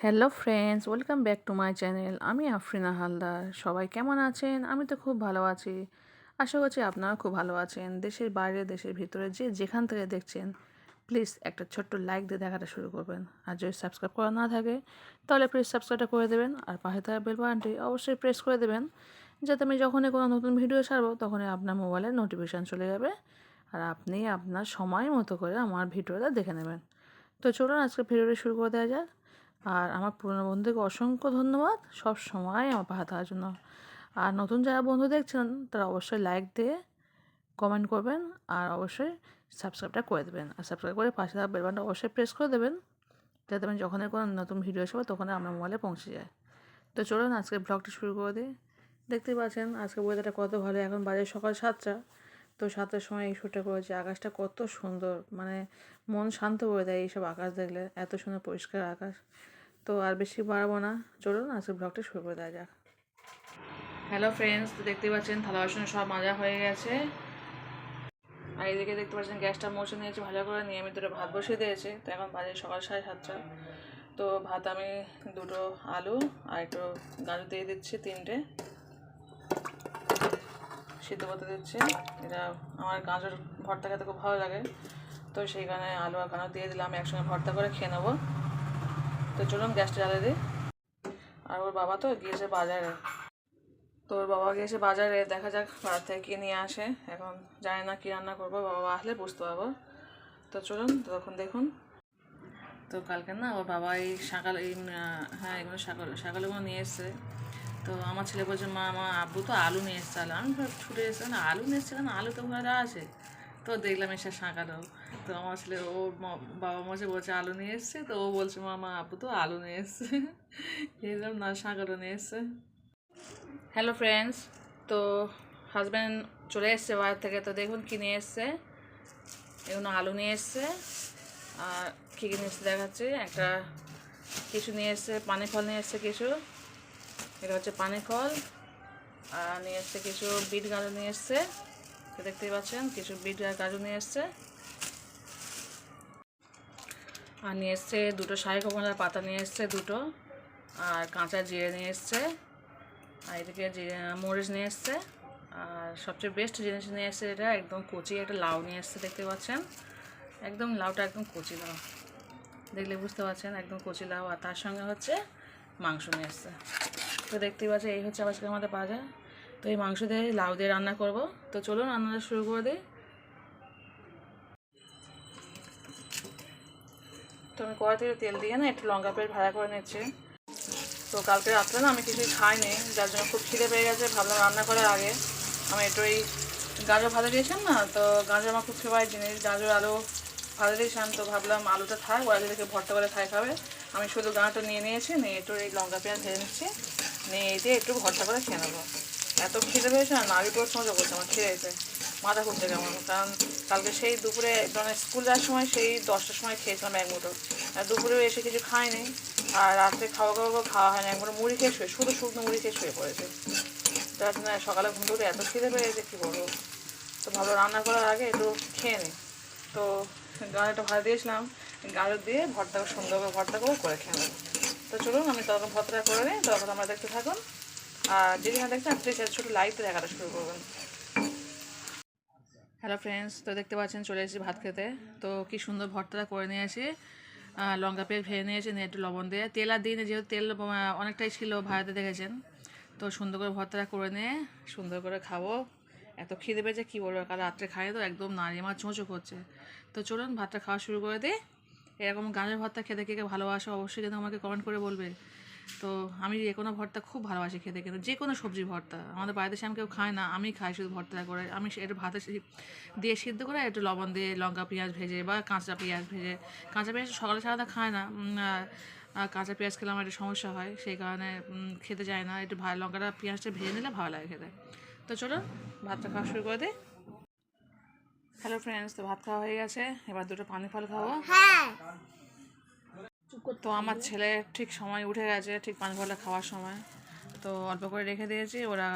Hello friends welcome back to my channel আমি আফরিনা হালদার। সবাই কেমন আছেন? আমি তো খুব ভালো আছি। আশা করছি আপনারা খুব ভালো আছেন। দেশের বাইরে, দেশের ভিতরে যে যেখান থেকে দেখছেন প্লিজ একটা ছোট্ট লাইক দিয়ে দেখাটা শুরু করবেন। আর যদি সাবস্ক্রাইব করা না থাকে, তাহলে প্লিজ সাবস্ক্রাইবটা করে দেবেন। আর পাশে থাকা বেল বাটনটি অবশ্যই প্রেস করে দেবেন। যাতে আমি যখনই কোনো নতুন ভিডিও ছাড়বো, তখনই আপনার মোবাইলে নোটিফিকেশান চলে যাবে। আর আপনি আপনার সময় মতো করে আমার ভিডিওটা দেখে নেবেন। তো চলুন আজকে ভিডিওটা শুরু করে দেওয়া যাক। আর আমার পুরনো বন্ধুকে অসংখ্য ধন্যবাদ সব সময় আমার পাহা থাকার জন্য। আর নতুন যারা বন্ধু দেখছেন, তারা অবশ্যই লাইক দিয়ে কমেন্ট করবেন আর অবশ্যই সাবস্ক্রাইবটা করে দেবেন। আর সাবস্ক্রাইব করে পাশে থাকা বেলবানটা অবশ্যই প্রেস করে দেবেন, যাতে আমি যখনই কোনো নতুন ভিডিও আসবে তখন আমার মোবাইলে পৌঁছে যায়। তো চলুন আজকে ব্লগটা শুরু করে দিই। দেখতেই পাচ্ছেন আজকে ওয়েদারটা কত ভালো। এখন বাজে সকাল সাতটা। তো সাতটার সময় এই শ্যুটটা করেছি। আকাশটা কত সুন্দর। মানে মন শান্ত করে দেয় এইসব আকাশ দেখলে। এত সুন্দর পরিষ্কার আকাশ। তো আর বেশি বাড়াবো না। চলুন আজকে ব্লগটা শুরু করে দেওয়া যাক। হ্যালো ফ্রেন্ডস তো দেখতেই পাচ্ছেন, থালা বাসন সব মাজা হয়ে গেছে। আর এদিকে দেখতে পাচ্ছেন, গ্যাসটা মুছে নিয়েছি, ভালো করে নিয়ে আমি দুটো ভাত বসিয়ে দিয়েছি। তো এখন বাজে সকাল সাড়ে সাতটা। তো ভাত আমি, দুটো আলু আর একটু গাজর দিয়ে দিচ্ছি, তিনটে। সিদ্ধ করতে দিচ্ছি। এটা আমার গাজর ভর্তা খেতে খুব ভালো লাগে। তো সেই কারণে আলু আর গাজর দিয়ে দিলাম, একসঙ্গে ভর্তা করে খেয়ে নেব। তো চলুন গ্যাসটা জ্বালিয়ে দিই। আর ওর বাবা তো গিয়েছে বাজারে। তো ওর বাবা গিয়েছে বাজারে, দেখা যাক বাজার থেকে কী নিয়ে আসে। এখন জানি না কী রান্না করব, বাবা আসলে বুঝতে পারব। তো চলুন তখন দেখুন। তো কালকে না ওর বাবা এই সকাল এই হ্যাঁ এগুলো সকাল সকালগুলো নিয়ে এসছে। তো আমার ছেলে বলছে, মা মা, আব্বু তো আলু নিয়ে এসছে। আলু আমি ছুটে এসছে না আলু নিয়ে এসছে কেন? আলু তো ঘরে আছে। তো দেখলাম এসে শাঁকালো তো আমার আসলে ও বাবা মাসে বলছে, আলু নিয়ে এসছে তো ও বলছে মামা আব্বু তো আলু নিয়ে এসছে। এইরকম না শাঁকালো নিয়ে এসছে। হ্যালো ফ্রেন্ডস তো হাজব্যান্ড চলে এসছে বাজার থেকে, তো দেখুন কী নিয়ে এসছে। এগুলো আলু নিয়ে এসছে, আর কী কী নিয়ে এসছে দেখাচ্ছি। একটা কিছু নিয়ে এসছে, পানি ফল নিয়ে এসছে কিছু এটা হচ্ছে পানি ফল। আর নিয়ে এসছে কিছু বিট গাজর নিয়ে এসছে। দেখতেই পাচ্ছেন কিছু বিট আর গাজর নিয়ে এসছে। আর নিয়ে এসছে দুটো শাহি কমলার পাতা নিয়ে এসছে দুটো, আর কাঁচা জিরে নিয়ে এসছে, আর এদিকে মরিচ নিয়ে এসছে, আর সবচেয়ে বেস্ট জিনিস নিয়ে এসছে এটা একদম কচি একটা লাউ নিয়ে এসছে দেখতে পাচ্ছেন। একদম লাউটা একদম কচি লাউ। দেখলে বুঝতে পারছেন, একদম কচি লাউ, আর তার সঙ্গে হচ্ছে মাংস নিয়ে এসছে। তো দেখতেই পাচ্ছেন, এই হচ্ছে আজকে আমাদের বাজার। তো এই মাংস দিয়ে লাউ দিয়ে রান্না করব। তো চলুন রান্নাটা শুরু করে দিই। তো আমি কড়া থেকে তেল দিয়ে না একটু লঙ্কা পেট ভাড়া করে নিচ্ছি। তো কালকে রাত্রে না আমি কিছুই খাইনি, যার জন্য খুব খিদে পেয়ে গেছে। ভাবলাম রান্না করার আগে আমি একটু এই গাজর ভাজা দিয়েছিলাম না, তো গাজর আমার খুব ফেভারিট জিনিস। গাজর, আলু ভাজা দিয়েছিলাম, তো ভাবলাম আলুটা থাক, ওরা দেখে ভর্তা করে খাই খাবে। আমি শুধু গাঁটা নিয়ে নিয়েছি, নিয়ে একটু এই লঙ্কা পেঁয়াজ ভেজে নিচ্ছি, নিয়ে দিয়ে একটু ভর্তা করে খেয়ে নেব। এত খিদে পেয়েছে না পর মজা করছে আমার খিদে এসে মাথা ঘুরছে কেমন কারণ কালকে সেই দুপুরে মানে স্কুল যাওয়ার সময় সেই দশটার সময় খেয়েছিলাম এক মুঠো। দুপুরেও এসে কিছু খাইনি, আর রাত্রে খাওয়া খাওয়া খাওয়া হয়নি, একবার মুড়ি খেয়ে শুয়ে, শুধু শুকনো মুড়ি খেয়ে শুয়ে পড়েছে। যার জন্য সকালে ঘুম থেকে এত খিদে পেয়েছে, কী বলব? তো ভালো রান্না করার আগে একটু খেয়ে নিই তো গাড়িটা ভাড়া দিয়েছিলাম গাড়ি দিয়ে ভর্তা সুন্দর করে ভর্তা করে করে খেয়ে তো চলুন, আমি তখন ভর্তাটা করে নিই তখন আমরা দেখতে থাকুন। আর যদি না দেখতেন প্লিজ ছোটো লাইটে দেখাটা শুরু করবেন। হ্যালো ফ্রেন্ডস তো দেখতে পাচ্ছেন চলে এসেছি ভাত খেতে। তো কি সুন্দর ভর্তাটা করে নিয়ে আসি লঙ্কা পেঁয়াজ ভেজে নিয়েছি নিয়ে একটু লবণ দিয়ে। তেল আর দিই যেহেতু তেল অনেকটাই ছিল ভাড়াতে দেখেছেন। তো সুন্দর করে ভর্তাটা করে নিয়ে, সুন্দর করে খাব। এত খিদে পেয়েছে, কী বলব, কাল রাত্রে খাই তো, একদম নারী আমার চোঁচো করছে। তো চলুন, ভাতটা খাওয়া শুরু করে দিই। এরকম গাঁজের ভর্তা খেতে কে ভালোবাসো, অবশ্যই কিন্তু আমাকে কমেন্ট করে বলবে। তো আমি যে কোনো ভর্তা খুব ভালোবাসি খেতে, কিন্তু যে কোনো সবজির ভর্তা। আমাদের বাড়িতে আমি কেউ খায় না, আমি খাই শুধু ভর্তা করে। আমি একটু ভাতে দিয়ে সিদ্ধ করে একটু লবণ দিয়ে লঙ্কা, পেঁয়াজ ভেজে বা কাঁচা পেঁয়াজ ভেজে। কাঁচা পেঁয়াজ সকালে সারাটা খায় না। কাঁচা পেঁয়াজ খেলে আমার একটু সমস্যা হয়, সেই কারণে খেতে যায় না। একটু ভালো লঙ্কাটা, পেঁয়াজটা ভেজে নিলে ভালো লাগে খেতে। তো চলো, ভাতটা খাওয়া শুরু করে দিই। হ্যালো ফ্রেন্ডস তো ভাত খাওয়া হয়ে গেছে। এবার দুটো পানি ফল খাব। তো আমার ছেলে ঠিক সময় উঠে গেছে ঠিক পানি ফলটা খাওয়ার সময়। তো অল্প করে রেখে দিয়েছি ওরা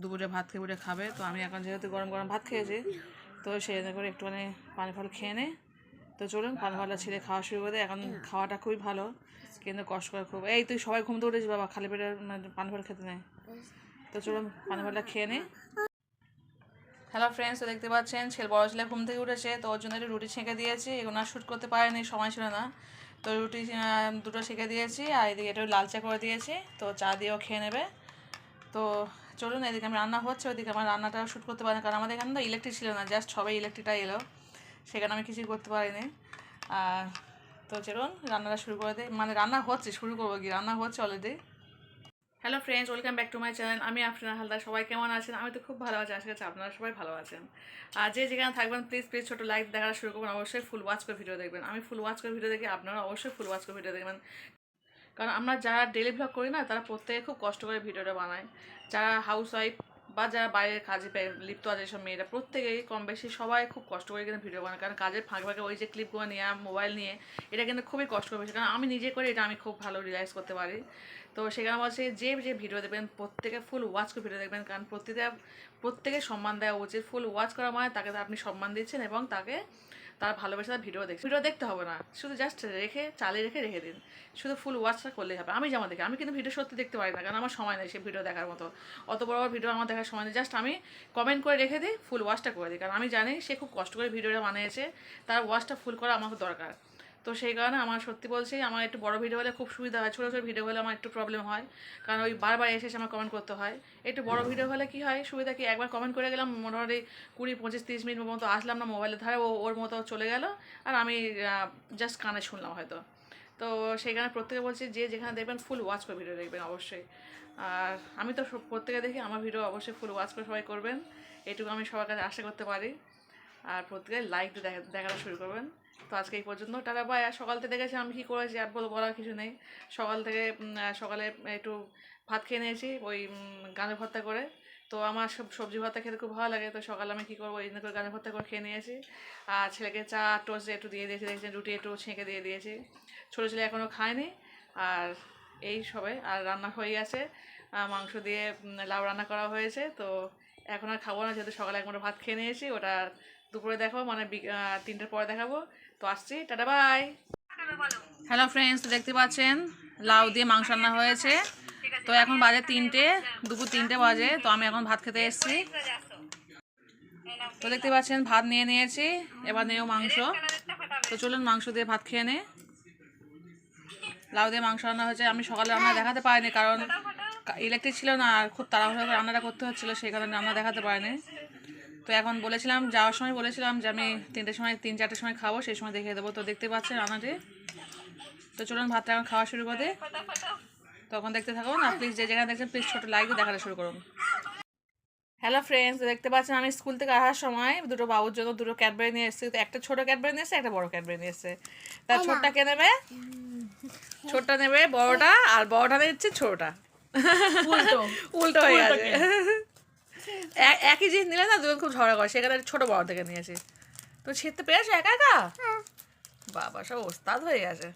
দুপুরে ভাত খেয়ে উঠে খাবে। তো আমি এখন যেহেতু গরম গরম ভাত খেয়েছি তো সেই জন্য করে একটুখানি পান ফল খেয়ে নে। তো চলুন পানি ফলটা ছেড়ে খাওয়া শুরু করে। এখন খাওয়াটা খুবই ভালো কিন্তু কষ্ট করে খুব। এই তুই সবাই ঘুমতে উঠেছিস বাবা খালি পেটে মানে পানি ফল খেতে নেই। তো চলুন পান ফলটা খেয়ে নে। হ্যালো ফ্রেন্ডস তো দেখতে পাচ্ছেন ছেলে বড় ছেলে ঘুম থেকে উঠেছে তো ওর জন্য একটু রুটি ছেঁকে দিয়েছি। এগুলো আর শ্যুট করতে পারেনি সময় ছিল না। তো রুটি দুটো শিখে দিয়েছি, আর এদিকে একটু লাল চা করে দিয়েছি, তো চা দিয়েও খেয়ে নেবে। তো চলুন, এদিকে আমি রান্না হচ্ছে, ওদিকে আমার রান্নাটা শ্যুট করতে পারিনি, কারণ আমাদের এখানে তো ইলেকট্রিক ছিল না জাস্ট সবাই ইলেকট্রিকটা এলো, সেখানে আমি কিছুই করতে পারিনি। আর তো চলুন, রান্নাটা শুরু করে দিই। মানে রান্না হচ্ছে, শুরু করব কি? রান্না হচ্ছে already hello friends welcome back to my channel আমি আফরিনা হালদার। সবাই কেমন আছেন? আমি তো খুব ভালো আছি। করছি আপনারা সবাই ভালো আছেন। আর যে যেখানে থাকবেন প্লিজ প্লিজ ছোটো লাইক দেখা শুরু করবেন। অবশ্যই ফুল ওয়াচ করে ভিডিও দেখবেন। আমি ফুল ওয়াচ করে ভিডিও দেখি আপনারা অবশ্যই ফুল ওয়াচ করে ভিডিও দেখবেন। কারণ আমরা যারা ডেলি ভ্লগ করি না, তারা প্রত্যেকে খুব কষ্ট করে ভিডিওটা বানায়। যারা হাউস ওয়াইফ বা যারা বাইরের কাজে লিপ্ত আছে সব মেয়েরা। প্রত্যেকেই কম বেশি সবাই খুব কষ্ট করে কিন্তু ভিডিও বানায়। কারণ কাজের ফাঁকে ফাঁকে ওই যে ক্লিপগুলো নিয়ে মোবাইল নিয়ে, এটা কিন্তু খুবই কষ্ট করে কারণ আমি নিজে করে এটা আমি খুব ভালো রিলাইজ করতে পারি। তো সেখানে বলছে যে যে ভিডিও দেখবেন, প্রত্যেকে ফুল ওয়াচ করে ভিডিও দেখবেন। কারণ প্রত্যেকটা প্রত্যেকে সম্মান দেওয়া উচিত ফুল ওয়াচ করা মানে তাকে আপনি সম্মান দিচ্ছেন এবং তাকে তার ভালোবাসা তার ভিডিও দেখছে। ভিডিও দেখতে হবে না। শুধু জাস্ট রেখে চালে রেখে রেখে দিন। শুধু ফুল ওয়াচটা করলেই হবে। আমি যেমন দেখি, আমি কিন্তু ভিডিও সত্যি দেখতে পারি না, কারণ আমার সময় নেই সে ভিডিও দেখার মতো। অত বড় বড় ভিডিও আমার দেখার সময় নেই। জাস্ট আমি কমেন্ট করে রেখে দিই ফুল ওয়াচটা করে দিই। কারণ আমি জানি সে খুব কষ্ট করে ভিডিওটা বানিয়েছে। তার ওয়াচটা ফুল করা আমার দরকার। তো সেই কারণে আমার সত্যি বলছি, আমার একটু বড় ভিডিও হলে খুব সুবিধা হয়, ছোটো ছোটো ভিডিও হলে আমার একটু প্রবলেম হয়। কারণ ওই বারবার এসে এসে আমার কমেন্ট করতে হয়। একটু বড় ভিডিও হলে কি হয়, সুবিধা কি? একবার কমেন্ট করে গেলাম, মোটামুটি কুড়ি পঁচিশ তিরিশ মিনিট মতো আসলাম না মোবাইলের ধারে ও, ওর মতো চলে গেল, আর আমি জাস্ট কানে শুনলাম হয়তো। তো সেইখানে প্রত্যেকে বলছি, যে যেখানে দেখবেন ফুল ওয়াচ করে ভিডিও দেখবেন অবশ্যই। আর আমি তো প্রত্যেকে দেখি, আমার ভিডিও অবশ্যই ফুল ওয়াচ করে সবাই করবেন। এটুকু আমি সবার কাছে আশা করতে পারি। আর প্রত্যেকে লাইক দেখা, দেখাটা শুরু করবেন। তো আজকে এই পর্যন্ত, টাটা বাই আর সকাল থেকে দেখেছি আমি কী করেছি, আর বলো বলার কিছু নেই। সকাল থেকে সকালে একটু ভাত খেয়ে নিয়েছি, ওই গানের ভর্তা করে। তো আমার সব সবজি ভর্তা খেতে খুব ভালো লাগে, তো সকালে আমি কী করব এই জন্য করে গানের ভর্তা করে খেয়ে নিয়েছি। আর ছেলেকে চা টোস্ট একটু দিয়ে দিয়েছি, দেখছি রুটি একটু ছেঁকে দিয়ে দিয়েছি। ছোটো ছেলে এখনও খায়নি। আর এই সবে, আর রান্না হয়ে গেছে। মাংস দিয়ে লাউ রান্না করা হয়েছে, তো এখন আর খাব না, যেহেতু সকালে একমাত্র ভাত খেয়ে নিয়েছি, ওটা দুপুরে দেখাবো মানে তিনটের পরে দেখাবো। তো আসছি, টাটা বাই হ্যালো ফ্রেন্ডস দেখতে পাচ্ছেন? লাউ দিয়ে মাংস রান্না হয়েছে। তো এখন বাজে তিনটে, দুপুর তিনটে বাজে, তো আমি এখন ভাত খেতে এসেছি। তো দেখতে পাচ্ছেন, ভাত নিয়ে নিয়েছি, এবার নেও মাংস। তো চলুন, মাংস দিয়ে ভাত খেয়ে নে। লাউ দিয়ে মাংস রান্না হয়েছে, আমি সকালে রান্না দেখাতে পারিনি, কারণ ইলেকট্রিক ছিল না, আর খুব তাড়াহুড়ো করে রান্নাটা করতে হচ্ছিল, সেই কারণে রান্না দেখাতে পারিনি। তো এখন বলেছিলাম যাওয়ার সময় বলেছিলাম যে আমি তিনটের সময় তিন চারটের সময় খাব সেই সময় দেখিয়ে দেবো। তো দেখতে পাচ্ছেন রান্নাটি। তো চলুন ভাতটা এখন খাওয়া শুরু করে তখন দেখতে থাকুন আর প্লিজ যে যেখানে দেখছেন প্লিজ ছোটো লাইক দেখাটা শুরু করুন। হ্যালো ফ্রেন্ডস দেখতে পাচ্ছেন আমি স্কুল থেকে আসার সময় দুটো বাবুর জন্য দুটো ক্যাডবেরি নিয়ে এসেছি। তো একটা ছোটো ক্যাডবেরি নিয়ে এসেছে একটা বড় ক্যাডবেরি নিয়ে এসেছে। তা ছোটটা কে নেবে? ছোটটা নেবে বড়টা আর বড়টা নিচ্ছে ছোটটা। উল্টো। হয়ে গেছে। একই জিনিস নিলে না দুজন খুব ঝগড়া করে সেখানে ছোট বড় থেকে নিয়েছি। তো ছিঁড়তে পেরেছ একা একা? বাবা সব ওস্তাদ হয়ে গেছে।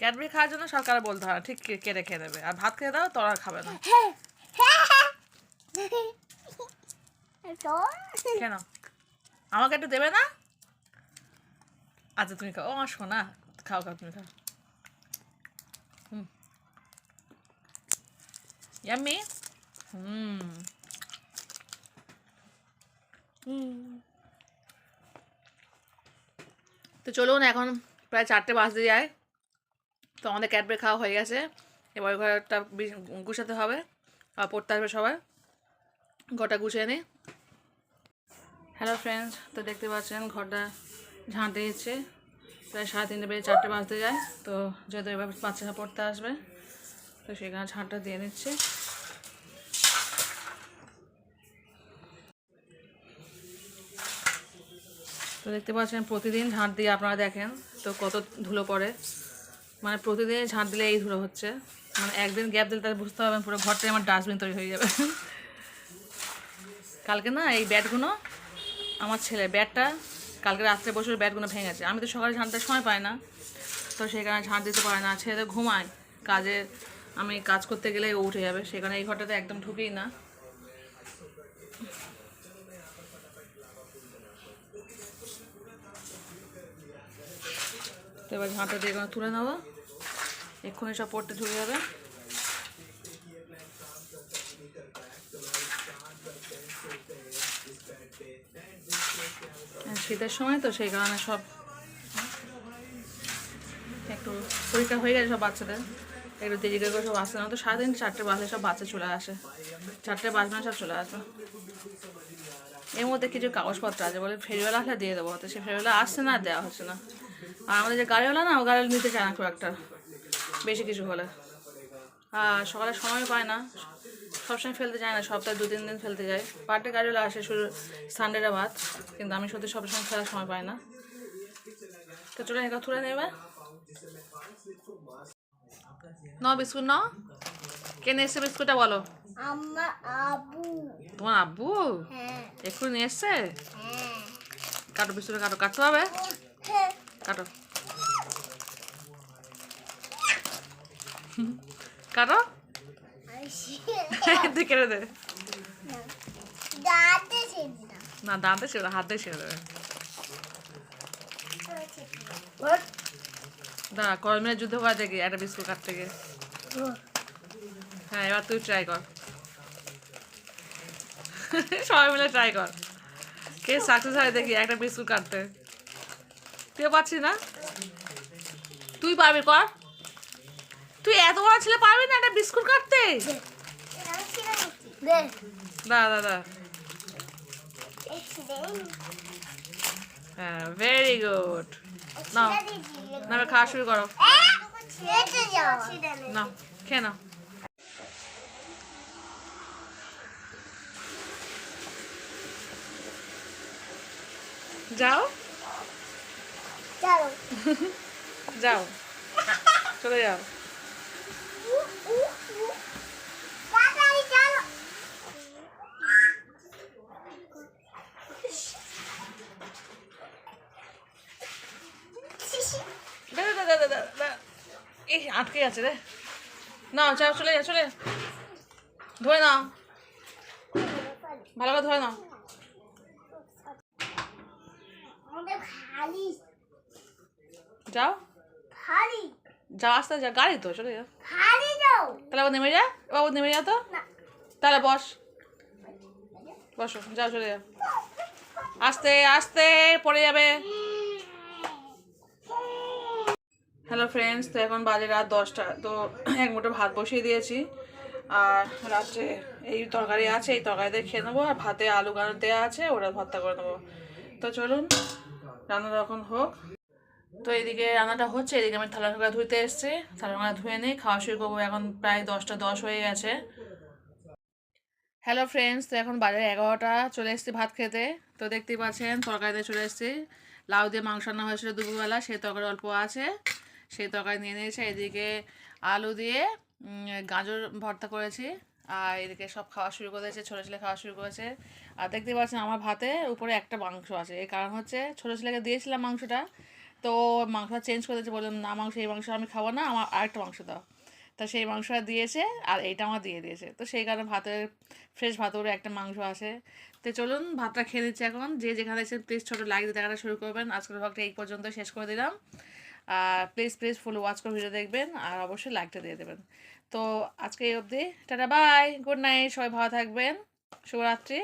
ক্যাডবেরি খাওয়ার জন্য সরকার বলতে হয় ঠিক কেটে খেয়ে নেবে। আর ভাত খেয়ে দাও তোরা খাবে না। কেন? আমাকে একটু দেবে না? আচ্ছা তুমি খাও। ও আমার সোনা খাও খাও তুমি খাও। হুম। ইয়াম্মি। হুম। তো চলুন, এখন প্রায় চারটে বাজতে যায়। তো আমাদের ক্যাডবেরি খাওয়া হয়ে গেছে। এবার ঘরটা গুছাতে হবে। আর পড়তে আসবে সবাই। ঘরটা গুছিয়ে নিই হ্যালো ফ্রেন্ডস তো দেখতে পাচ্ছেন ঘরটা ঝাঁট দিয়েছে। প্রায় সাড়ে তিনটে বেজে চারটে বাজতে যায়। তো যেহেতু এবার বাচ্চারা পড়তে আসবে, তো সেখানে ঝাঁটটা দিয়ে নিচ্ছে। তো দেখতে পাচ্ছেন, প্রতিদিন ঝাঁট দিয়ে আপনারা দেখেন তো কত ধুলো পড়ে। মানে প্রতিদিন ঝাঁট দিলে এই ধুলো হচ্ছে। মানে একদিন গ্যাপ দিলে তাহলে বুঝতে পারবেন পুরো ঘরটাই আমার ডাস্টবিন তৈরি হয়ে যাবে। কালকে না এই ব্যাটগুলো আমার ছেলে ব্যাটটা কালকে রাত্রে বসে ব্যাটগুলো ভেঙেছে আমি তো সকালে ঝাঁটতে সময় পাই না, তো সেই কারণে ঝাঁট দিতে পারে না। ছেলে তো ঘুমায়, কাজে আমি কাজ করতে গেলে উঠে যাবে। সেখানে এই ঘরটাতে একদম ঢুকেই না। তো এবার ঝাঁটা দিয়ে তুলে নেব এক্ষুনি সব পড়তে ঢুকে যাবে। শীতের সময় তো সেই কারণে সব একটু পরীক্ষা হয়ে গেছে সব বাচ্চাদের। একটু দেরি করে সব আসতে না তো সারাদিন চারটে বাজলে সব বাচ্চা চলে আসে। চারটে বাজনা সব চলে আসে এর মধ্যে কিছু কাগজপত্র আছে বলে ফেরিওয়ালা আসলে দিয়ে দেবো, তো সে ফেরিওয়ালা আসছে না দেওয়া হচ্ছে না। আর আমাদের যে গাড়িওয়ালা না ও গাড়ি নিতে চায় না খুব একটা। বেশি কিছু হলে। আর সকালে সময় পায় না। সবসময় ফেলতে যায় না সপ্তাহে দু তিন দিন ফেলতে যায়। পার্টে গাড়িওয়ালা আসে শুধু সানডেটা বাদ কিন্তু আমি সত্যি সবসময় ফেলার সময় পাই না। তো চলে একা তুলে নেবে ন বিস্কুট ন কে নিয়ে এসছে বিস্কুটটা বলো? আমার আবু। তোমার আব্বু? হ্যাঁ। এক্ষুনি নিয়ে এসছে? হ্যাঁ। কাটো বিস্কুট কাটো কাটতে হবে? কাটো। কাটো। তুই কেটে দে। না দাঁতে ছিল হাত দেবে দাঁড়া কলমের যুদ্ধ করা দেখি একটা বিস্কুট কাটতে গিয়ে হ্যাঁ এবার তুই ট্রাই কর। সবাই মিলে ট্রাই কর। কে সাকসেস হয় দেখি একটা বিস্কুট কাটতে। তুইও পারছিস না। তুই পারবি কর। তুই এত বড় ছেলে পারবি না একটা বিস্কুট কাটতে? দে। দাদা হ্যাঁ ভেরি গুড নাও না খাওয়া শুরু করো। না খেয়ে নাও। যাও। যাও। চলে যাও। এই আটকে আছে রে। নাও যাও চলে যাও চলে। ধরে নাও। ভালো করে ধরে নাও। খালি যাও। খালি। যাও আস্তে যা গাড়ি তো চলে যাও। খালি যাও। তাহলে আবার নেমে যা বাবু নেমে যা তো। তাহলে বস। বসো যাও চলে যাও। আস্তে আস্তে পড়ে যাবে। হ্যালো ফ্রেন্ডস তো এখন বাজে রাত দশটা তো এক মুঠো ভাত বসিয়ে দিয়েছি। আর রাত্রে এই তরকারি আছে এই তরকারি দিয়ে খেয়ে নেব আর ভাতে আলু গানো দেওয়া আছে ওরা ভর্তা করে নেব। তো চলুন রান্নাটা এখন হোক। তো এদিকে রান্নাটা হচ্ছে, এদিকে আমি থালা ঠালা ধুইতে এসেছি। থালা ঠালা ধুয়ে নিই, খাওয়া শুরু করব এখন প্রায় দশটা দশ হয়ে গেছে। হ্যালো ফ্রেন্ডস তো এখন বাজারে এগারোটা, চলে এসেছি ভাত খেতে। তো দেখতেই পাচ্ছেন, তরকারিতে চলে এসেছি। লাউ দিয়ে মাংস রান্না হয়েছিল দুপুরবেলা, সেই তরকারি অল্প আছে। সেই তরকারি নিয়ে নিয়েছে, এদিকে আলু দিয়ে গাজর ভর্তা করেছি। আর এদিকে সব খাওয়া শুরু করে দিয়েছে, ছোটো ছেলে খাওয়া শুরু করেছে। আর দেখতেই পাচ্ছেন আমার ভাতে উপরে একটা মাংস আছে। এই কারণ হচ্ছে, ছোটো ছেলেকে দিয়েছিলাম মাংসটা তো মাংসটা চেঞ্জ করে দিয়েছে, বললাম, না, মাংস, এই মাংস আমি খাব না, আমার আরেকটা মাংস দাও। তা সেই মাংসটা দিয়েছে আর এইটা আমার দিয়ে দিয়েছে। তো সেই কারণে ভাতের ফ্রেশ ভাত ভাতের একটা মাংস আসে তো চলুন, ভাতটা খেয়ে নিচ্ছি এখন। যে যেখানে এসে প্লিজ ছোটো লাইক দিয়ে দেখাটা শুরু করবেন। আজকের ভাগটা এই পর্যন্ত শেষ করে দিলাম। আর প্লিজ প্লিজ ফুল ওয়াচ করে ভিডিও দেখবেন। আর অবশ্যই লাইকটা দিয়ে দেবেন। তো আজকে এই অবধি। টাটা বাই গুড নাইট সবাই ভালো থাকবেন। শুভরাত্রি।